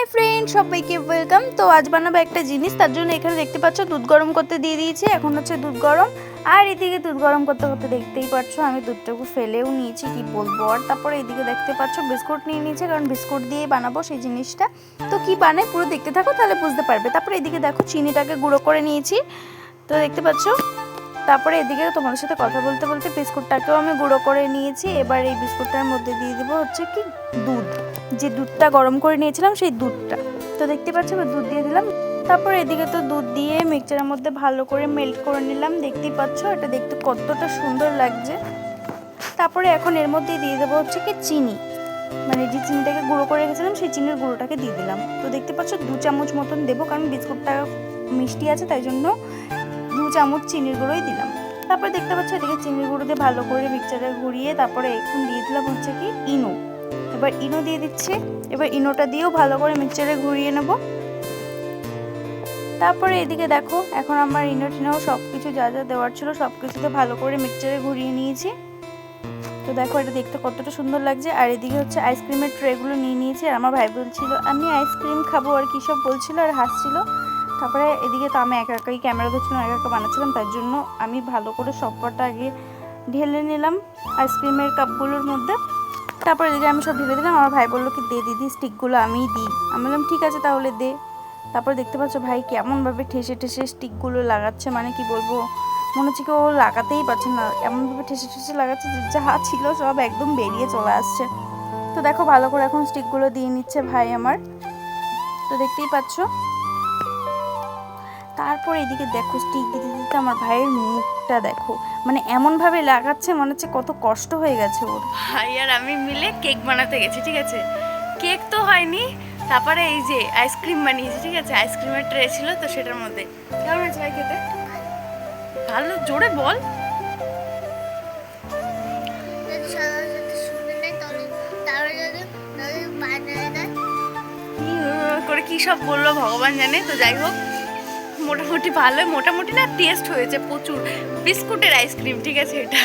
Hi friend সবাইকে welcome তো আজ বানাবো একটা জিনিস। তার জন্য এখানে দেখতে পাচ্ছ, দুধ গরম করতে দিয়ে দিয়েছি। এখন হচ্ছে দুধ গরম। আর এদিকে দুধ গরম করতে করতে দেখতেই পাচ্ছ, আমি দুধটাকে ফেলেও নিয়েছি, কি বলব? আর তারপরে এদিকে দেখতে পাচ্ছ, বিস্কুট নিয়ে নিয়েছি, কারণ বিস্কুট দিয়ে বানাবো সেই জিনিসটা। তো কি বানাই? পুরো দেখতে থাকো, তাহলে বুঝতে পারবে। তারপরে এদিকে দেখো, চিনিটাকে গুঁড়ো করে নিয়েছি। তো দেখতে পাচ্ছ? তারপরে এদিকে তোমাদের সাথে কথা বলতে বলতে বিস্কুটটাকেও আমি গুঁড়ো করে নিয়েছি। এবার এই বিস্কুটটার মধ্যে দিয়ে দেবো হচ্ছে কি? দুধ। যে দুধটা গরম করে নিয়েছিলাম, সেই দুধটা। তো দেখতে পাচ্ছ এবার দুধ দিয়ে দিলাম। তারপর এদিকে তো দুধ দিয়ে মিক্সচারের মধ্যে ভালো করে মেল্ট করে নিলাম। দেখতেই পাচ্ছ, এটা দেখতে কতটা সুন্দর লাগছে। তারপরে এখন এর মধ্যে দিয়ে দেবো হচ্ছে কি চিনি। মানে যে চিনিটাকে গুঁড়ো করে রেখেছিলাম, সেই চিনির গুঁড়োটাকে দিয়ে দিলাম। তো দেখতে পাচ্ছ, দু চামচ মতন দেবো, কারণ বিস্কুটটা মিষ্টি আছে, তাই জন্য দু চামচ চিনির গুঁড়োই দিলাম। তারপরে দেখতে পাচ্ছ, এদিকে চিনির গুঁড়ো দিয়ে ভালো করে মিক্সচারে ঘুরিয়ে তারপরে এখন দিয়ে দিলাম হচ্ছে কি ইনো। এবার ইনো দিয়ে দিচ্ছি। এবার ইনোটা দিয়েও ভালো করে মিক্সচারে ঘুরিয়ে নেব। তারপরে এদিকে দেখো, এখন আমার ইনো টিনো সব কিছু যা যা দেওয়ার ছিল সব কিছুতে ভালো করে মিক্সচারে ঘুরিয়ে নিয়েছি। তো দেখো, এটা দেখতে কতটা সুন্দর লাগছে। আর এদিকে হচ্ছে আইসক্রিমের ট্রেগুলো নিয়ে নিয়েছি, আর আমার ভাই বলছিল আমি আইসক্রিম খাব, আর কী সব বলছিল আর হাসছিল। তারপরে এদিকে তো আমি একা একাই ক্যামেরা ধরছিলাম, একা একা বানাচ্ছিলাম, তার জন্য আমি ভালো করে সব কটা আগে ঢেলে নিলাম আইসক্রিমের কাপগুলোর মধ্যে। তারপর এদিকে আমি সব ভেবে দিলাম, আমার ভাই বলল কি, দে দিদি স্টিকগুলো আমিই দিই। আমি বললাম, ঠিক আছে তাহলে দে। তারপর দেখতে পাচ্ছ ভাই কেমনভাবে ঠেসে ঠেসে স্টিকগুলো লাগাচ্ছে মানে কি বলব, মনে হচ্ছে কি ও লাগাতেই পারছে না, এমনভাবে ঠেসে ঠেসে লাগাচ্ছে যে যা ছিল সব একদম বেরিয়ে চলে আসছে। তো দেখো ভালো করে এখন স্টিকগুলো দিয়ে নিচ্ছে ভাই আমার। তো দেখতেই পাচ্ছ। তারপর এদিকে দেখো স্টিক দিতে দিতে আমার ভাইয়ের মুখটা দেখো। মানে এমনভাবে লাগাচ্ছে মনে হচ্ছে কত কষ্ট হয়ে গেছে ওর। ভাই আর আমি মিলে কেক বানাতে গেছি, ঠিক আছে? কেক তো হয়নি, তারপরে এই যে আইসক্রিম বানিয়েছি, ঠিক আছে? আইসক্রিমের ট্রে ছিল তো সেটার মধ্যে। কেমন আছে ভাই খেতে? ভালো, জোরে বল। করে কি সব বলল ভগবান জানে, তো যাই হোক। মোটামুটি ভালো, মোটামুটি না টেস্ট হয়েছে প্রচুর। বিস্কুটের আইসক্রিম ঠিক আছে এটা।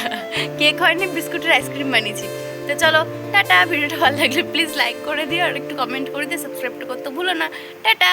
কেক হয়নি, বিস্কুটের আইসক্রিম বানিয়েছি। তো চলো, টাটা। ভিডিওটা ভালো লাগলে প্লিজ লাইক করে দিও আর একটু কমেন্ট করে দিও সাবস্ক্রাইবটা করতে ভুলো না। টাটা!